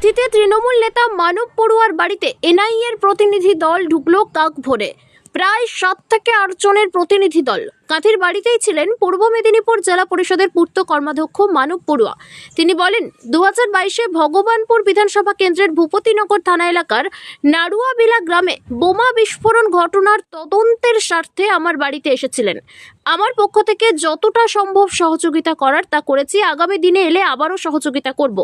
কাঁথিতে তৃণমূল নেতা মানব পড়ুয়ার বাড়িতে এনআইএর প্রতিনিধি দল ঢুকল কাক ভরে। প্রায় সাত থেকে আট জনের প্রতিনিধি দল। কাঁথির বাড়িতেই ছিলেন পূর্ব মেদিনীপুর জেলা পরিষদের পূর্ত কর্মাধ্যক্ষ মানব পড়ুয়া। তিনি বলেন দু হাজার বাইশে ভগবানপুর বিধানসভা কেন্দ্রের ভূপতিনগর থানা এলাকার নাড়ুয়াবিলা গ্রামে বোমা বিস্ফোরণ ঘটনার তদন্তের স্বার্থে আমার বাড়িতে এসেছিলেন। আমার পক্ষ থেকে যতটা সম্ভব সহযোগিতা করার তা করেছি, আগামী দিনে এলে আবারও সহযোগিতা করব।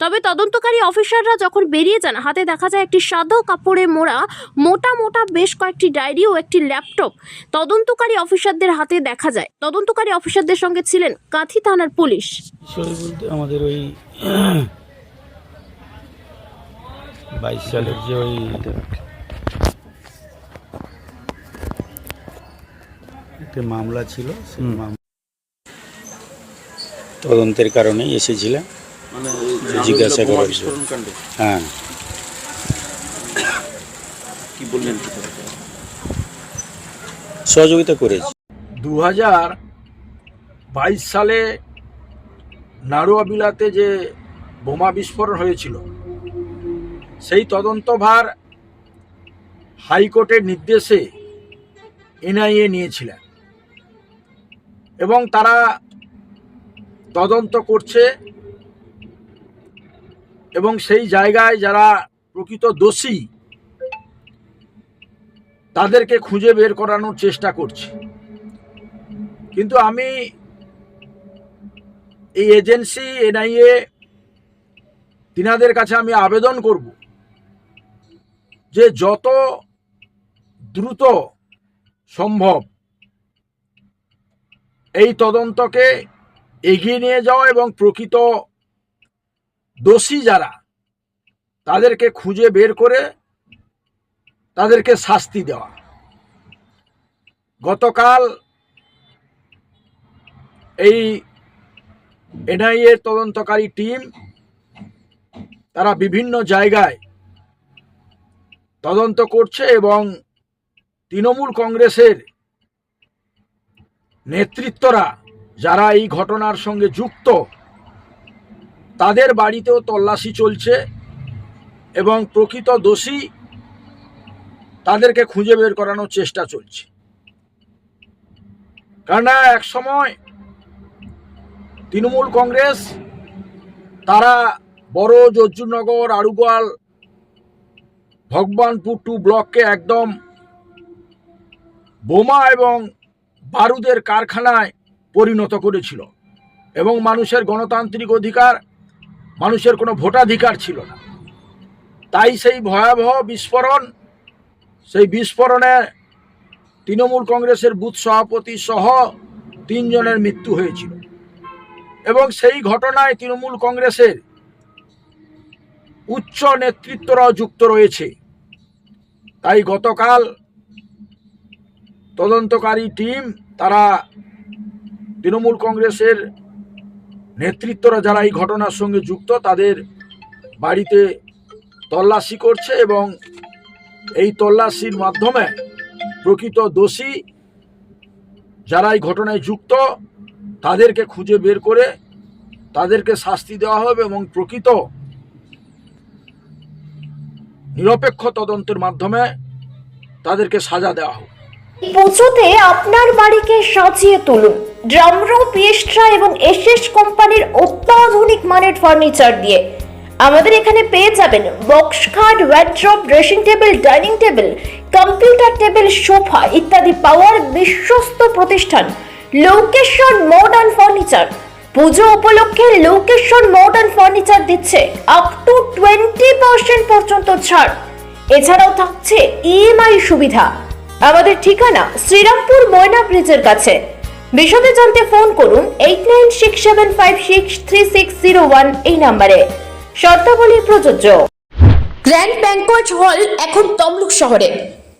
তবে তদন্তকারী অফিসাররা যখন বেরিয়ে যান, হাতে দেখা যায় একটি সাদা কাপড়ে মোড়া মোটা মোটা বেশ কয়েকটি ডায়েরি ও একটি ল্যাপটপ। তদন্তকারী অফিসারদের হাতে দেখা যায়। তদন্তকারী অফিসারদের সঙ্গে ছিলেন কাঁথি থানার পুলিশ। বিষয় বলতে আমাদের ওই বাইশ সালের যে ওই একটা মামলা ছিল সেই মামলা তদন্তের কারণেই এসেছিলাম। মানে জিজ্ঞাসা করার হ্যাঁ। কি বললেন? সহযোগিতা করেছি। দু হাজার বাইশ সালে নাড়ুয়াবিলাতে যে বোমা বিস্ফোরণ হয়েছিল, সেই তদন্তভার হাইকোর্টের নির্দেশে এনআইএ নিয়েছিলেন এবং তারা তদন্ত করছে এবং সেই জায়গায় যারা প্রকৃত দোষী, তাদেরকে খুঁজে বের করানোর চেষ্টা করছে। কিন্তু আমি এই এজেন্সি, এনআইএ, তিনাদের কাছে আমি আবেদন করব যে যত দ্রুত সম্ভব এই তদন্তকে এগিয়ে নিয়ে যাওয়া এবং প্রকৃত দোষী যারা, তাদেরকে খুঁজে বের করে তাদেরকে শাস্তি দেওয়া। গতকাল এই এনআইএর তদন্তকারী টিম, তারা বিভিন্ন জায়গায় তদন্ত করছে এবং তৃণমূল কংগ্রেসের নেতৃত্বরা যারা এই ঘটনার সঙ্গে যুক্ত, তাদের বাড়িতেও তল্লাশি চলছে এবং প্রকৃত দোষী তাদেরকে খুঁজে বের করানোর চেষ্টা চলছে। কেননা এক সময় তৃণমূল কংগ্রেস, তারা বড় জজ্জুনগর আড়ুগোয়াল, ভগবানপুর টু ব্লককে একদম বোমা এবং বারুদের কারখানায় পরিণত করেছিল এবং মানুষের গণতান্ত্রিক অধিকার, মানুষের কোনো ভোটাধিকার ছিল না। তাই সেই ভয়াবহ বিস্ফোরণ, সেই বিস্ফোরণে তৃণমূল কংগ্রেসের বুথ সভাপতি সহ তিনজনের মৃত্যু হয়েছিল। এবং সেই ঘটনায় তৃণমূল কংগ্রেসের উচ্চ নেতৃত্বরাও যুক্ত রয়েছে। তাই গতকাল তদন্তকারী টিম, তারা তৃণমূল কংগ্রেসের নেতৃত্বরা যারা এই ঘটনার সঙ্গে যুক্ত, তাদের বাড়িতে তল্লাশি করছে এবং এই তল্লাশির মাধ্যমে প্রকৃত দোষী যারা এই ঘটনায় যুক্ত তাদেরকে খুঁজে বের করে তাদেরকে শাস্তি দেওয়া হবে এবং প্রকৃত নিরপেক্ষ তদন্তের মাধ্যমে তাদেরকে সাজা দেওয়া হবে পুজোতে আপনার বাড়িকে সাজিয়ে তুলুন। ড্রামরো পিয়েস্ট্রা এবং এসএস কোম্পানির অত্যাধুনিক মানের ফার্নিচার দিয়ে। আমাদের এখানে পেয়ে যাবেন বক্স খাট wardrobe dressing table dining table computer table sofa ইত্যাদি পাওয়ার বিশ্বস্ত প্রতিষ্ঠান। লোকেশন মডার্ন ফার্নিচার পুজো উপলক্ষে লোকেশন মডার্ন ফার্নিচার দিচ্ছে আপ টু টোয়েন্টি পার্সেন্ট পর্যন্ত ছাড়। এছাড়াও থাকছে ইএমআই সুবিধা। আমাদের ঠিকানা শ্রীরামপুর ময়না ব্রিজের কাছে। বিশদে জানতে ফোন করুন eight nine six seven five six three six zero one এই নাম্বারে। শর্তাবলী প্রযোজ্য। গ্র্যান্ড ব্যাংকোয়েট হল এখন তমলুক শহরে।